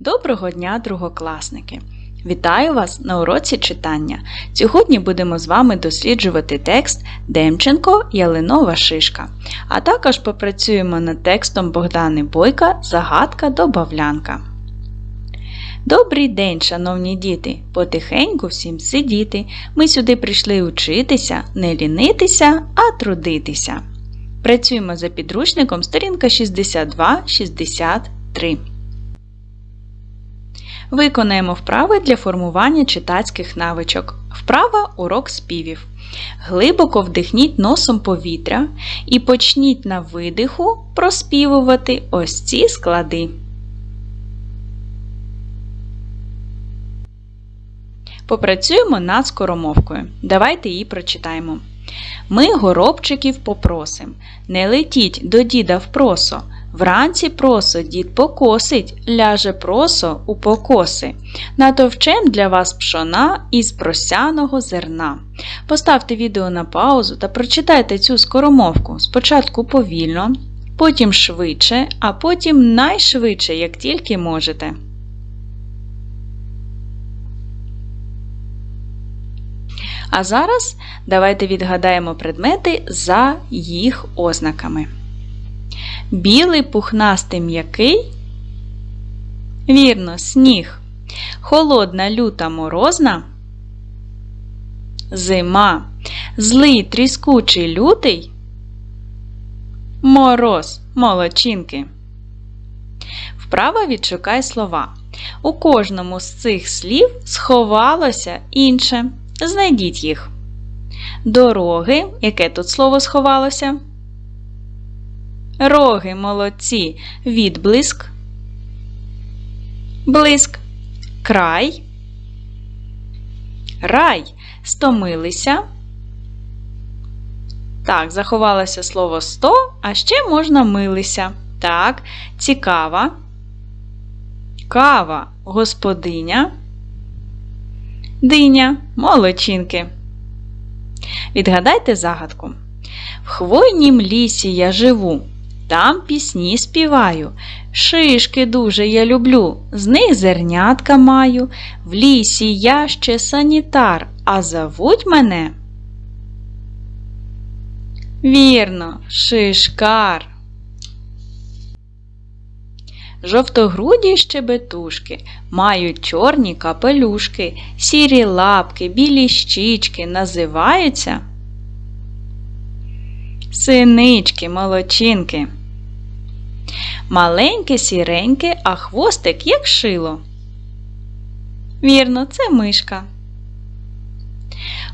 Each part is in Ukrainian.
Доброго дня, другокласники! Вітаю вас на уроці читання. Сьогодні будемо з вами досліджувати текст Демченко Ялинова шишка, а також попрацюємо над текстом Богдани Бойка Загадка добавлянка. Добрий день, шановні діти! Потихеньку всім сидіти. Ми сюди прийшли учитися, не лінитися, а трудитися. Працюємо за підручником сторінка 62-63. Виконаємо вправи для формування читацьких навичок. Вправа урок співів. Глибоко вдихніть носом повітря і почніть на видиху проспівувати ось ці склади. Попрацюємо над скоромовкою. Давайте її прочитаємо. Ми горобчиків попросим. Не летіть до діда в просо. Вранці просо дід покосить, ляже просо у покоси. Натовчем для вас пшона із просяного зерна. Поставте відео на паузу та прочитайте цю скоромовку спочатку повільно, потім швидше, а потім найшвидше, як тільки можете. А зараз давайте відгадаємо предмети за їх ознаками. Білий пухнастий м'який. Вірно, сніг. Холодна люта морозна. Зима. Злий тріскучий лютий. Мороз молочинки. Вправо відшукай слова. У кожному з цих слів сховалося інше. Знайдіть їх. Дороги. Яке тут слово сховалося? Роги молодці. Відблиск. Блиск. Край. Рай. Стомилися. Так, заховалося слово сто, а ще можна милися. Так, цікава. Кава. Господиня. Диня. Молодчинки. Відгадайте загадку. В хвойнім лісі я живу. Там пісні співаю. Шишки дуже я люблю, з них зернятка маю. В лісі я ще санітар, а зовуть мене. Вірно, шишкар. Жовтогруді щебетушки мають чорні капелюшки, сірі лапки, білі щічки називаються синички, молочинки. Маленьке сіреньке, а хвостик як шило. Вірно, це мишка.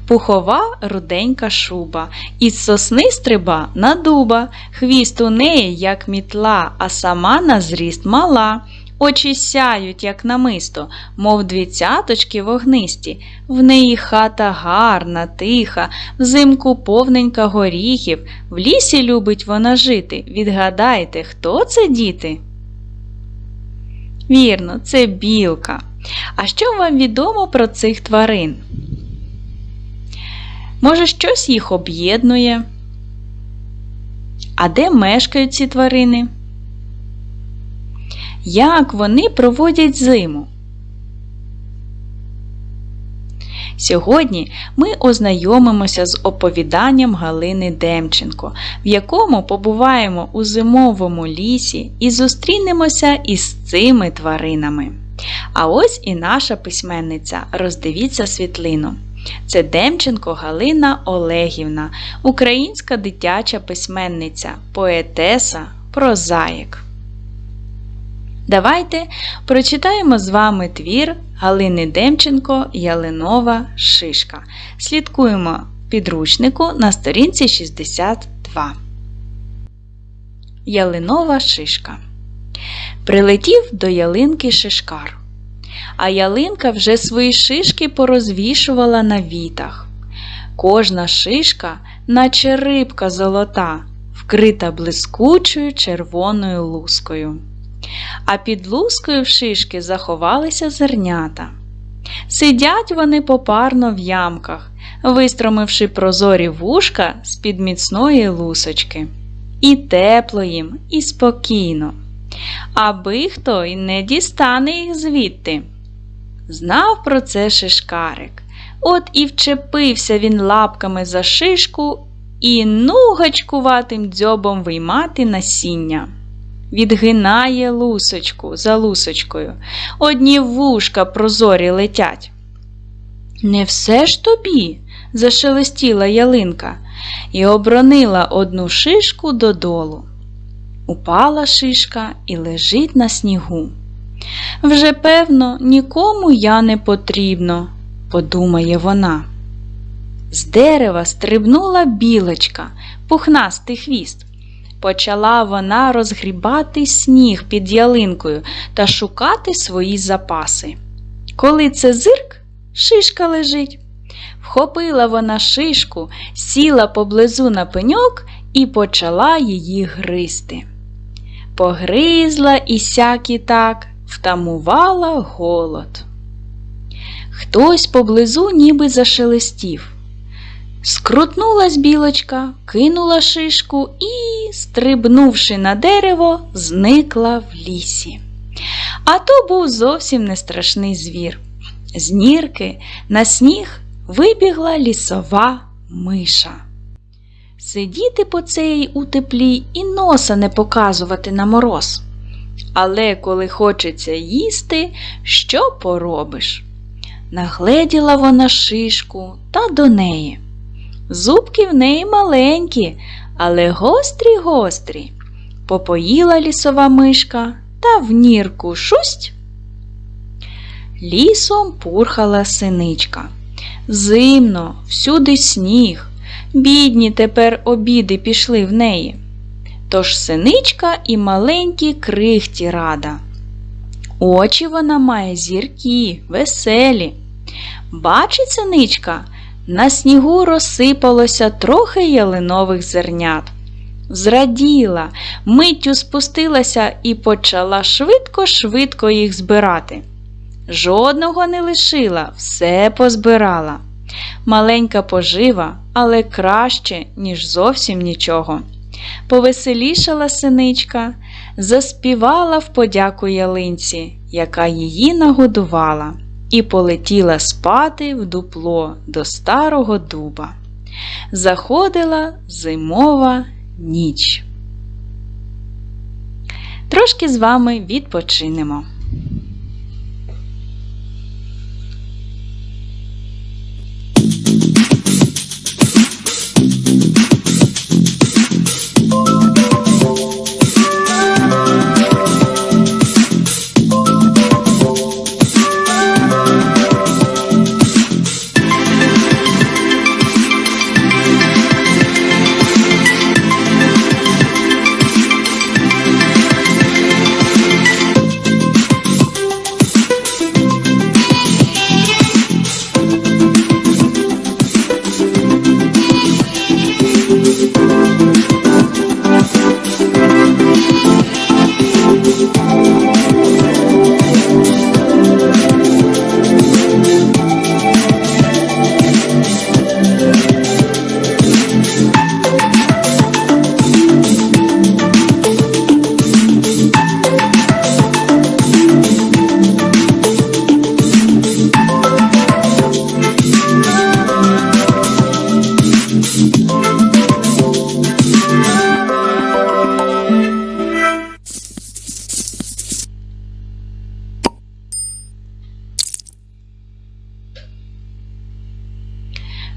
Пухова руденька шуба, із сосни стриба на дуба, хвіст у неї, як мітла, а сама на зріст мала. Очі сяють, як намисто, мов дві цяточки вогнисті. В неї хата гарна, тиха, взимку повненька горіхів. В лісі любить вона жити. Відгадайте, хто це діти? Вірно, це білка. А що вам відомо про цих тварин? Може, щось їх об'єднує? А де мешкають ці тварини? Як вони проводять зиму? Сьогодні ми ознайомимося з оповіданням Галини Демченко, в якому побуваємо у зимовому лісі і зустрінемося із цими тваринами. А ось і наша письменниця. Роздивіться світлину. Це Демченко Галина Олегівна, українська дитяча письменниця, поетеса, прозаїк. Давайте прочитаємо з вами твір Галини Демченко Ялинова Шишка. Слідкуємо підручнику на сторінці 62. Ялинова шишка. Прилетів до ялинки шишкар. А ялинка вже свої шишки порозвішувала на вітах. Кожна шишка, наче рибка золота, вкрита блискучою червоною лускою а під лускою в шишки заховалися зернята. Сидять вони попарно в ямках, вистромивши прозорі вушка з під міцної лусочки. І тепло їм, і спокійно. аби хто й не дістане їх звідти. Знав про це шишкарик. От і вчепився він лапками за шишку і ну гачкуватим дзьобом виймати насіння. Відгинає лусочку за лусочкою, одні вушка прозорі летять. Не все ж тобі, зашелестіла ялинка і обронила одну шишку додолу. Упала шишка і лежить на снігу. Вже, певно, нікому я не потрібно, подумає вона. З дерева стрибнула білочка, пухнастий хвіст. Почала вона розгрібати сніг під ялинкою та шукати свої запаси. Коли це зирк, шишка лежить. Вхопила вона шишку, сіла поблизу на пеньок і почала її гризти. Погризла і сяк і так, втамувала голод. Хтось поблизу ніби зашелестів. Скрутнулась білочка, кинула шишку і, стрибнувши на дерево, зникла в лісі. А то був зовсім не страшний звір. З нірки на сніг вибігла лісова миша. Сидіти по цей у теплі і носа не показувати на мороз. Але коли хочеться їсти, що поробиш? Нагледіла вона шишку та до неї. Зубки в неї маленькі, але гострі гострі. Попоїла лісова мишка та в нірку шусть. Лісом пурхала синичка. Зимно, всюди сніг. Бідні тепер обіди пішли в неї. Тож синичка і маленькі крихті рада. Очі вона має зіркі, веселі. Бачить синичка, на снігу розсипалося трохи ялинових зернят. Зраділа, миттю спустилася і почала швидко-швидко їх збирати. Жодного не лишила, все позбирала. Маленька пожива, але краще, ніж зовсім нічого. Повеселішала синичка, заспівала в подяку ялинці, яка її нагодувала, і полетіла спати в дупло до старого дуба. Заходила зимова ніч. Трошки з вами відпочинемо.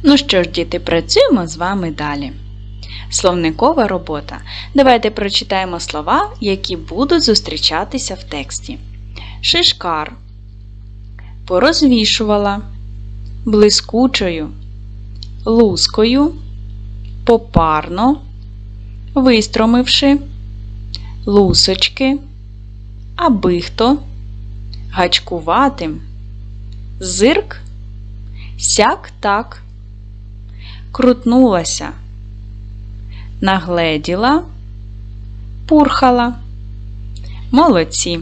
Ну що ж, діти, працюємо з вами далі. Словникова робота. Давайте прочитаємо слова, які будуть зустрічатися в тексті. Шишкар. Порозвішувала, блискучою, лускою, попарно, вистромивши, лусочки, абихто, гачкуватим, зирк, сяк так крутнулася, нагледіла, пурхала. Молодці.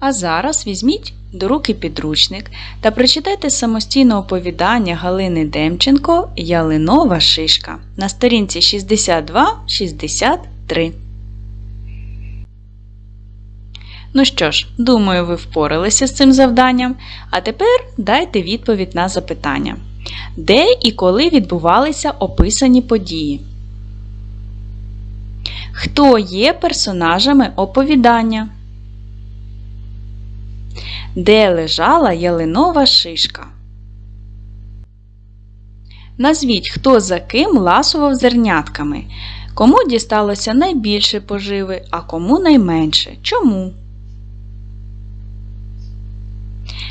А зараз візьміть до руки підручник та прочитайте самостійне оповідання Галини Демченко Ялинова шишка на сторінці 62-63. Ну що ж, думаю, ви впоралися з цим завданням. А тепер дайте відповідь на запитання. Де і коли відбувалися описані події? Хто є персонажами оповідання? Де лежала ялинова шишка? Назвіть, хто за ким ласував зернятками. Кому дісталося найбільше поживи, а кому найменше. Чому?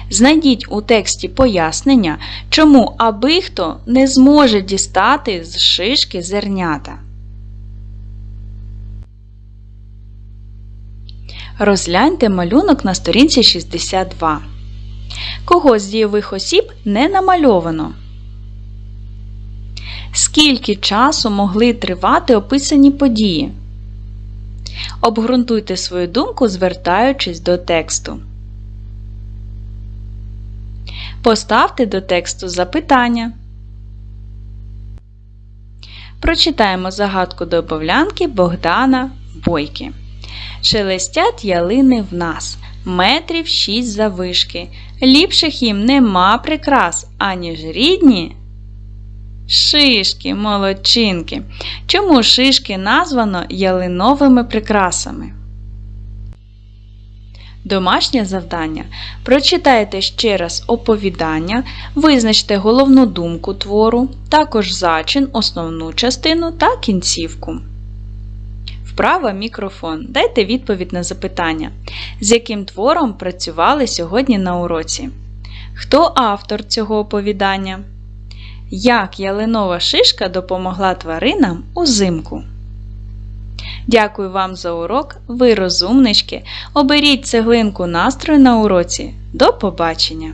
Знайдіть у тексті пояснення, чому аби хто не зможе дістати з шишки зернята. Розгляньте малюнок на сторінці 62. Кого з дієвих осіб не намальовано? Скільки часу могли тривати описані події? Обґрунтуйте свою думку, звертаючись до тексту. Поставте до тексту запитання. Прочитаємо загадку добавлянки Богдана Бойки. Шелестять ялини в нас, метрів шість завишки. Ліпших їм нема прикрас, аніж рідні. Шишки, молодчинки. Чому шишки названо ялиновими прикрасами? Домашнє завдання. Прочитайте ще раз оповідання, визначте головну думку твору, також зачин, основну частину та кінцівку. Вправа мікрофон. Дайте відповідь на запитання, з яким твором працювали сьогодні на уроці. Хто автор цього оповідання? Як ялинова шишка допомогла тваринам узимку? Дякую вам за урок, ви розумнички. Оберіть цеглинку настрою на уроці. До побачення!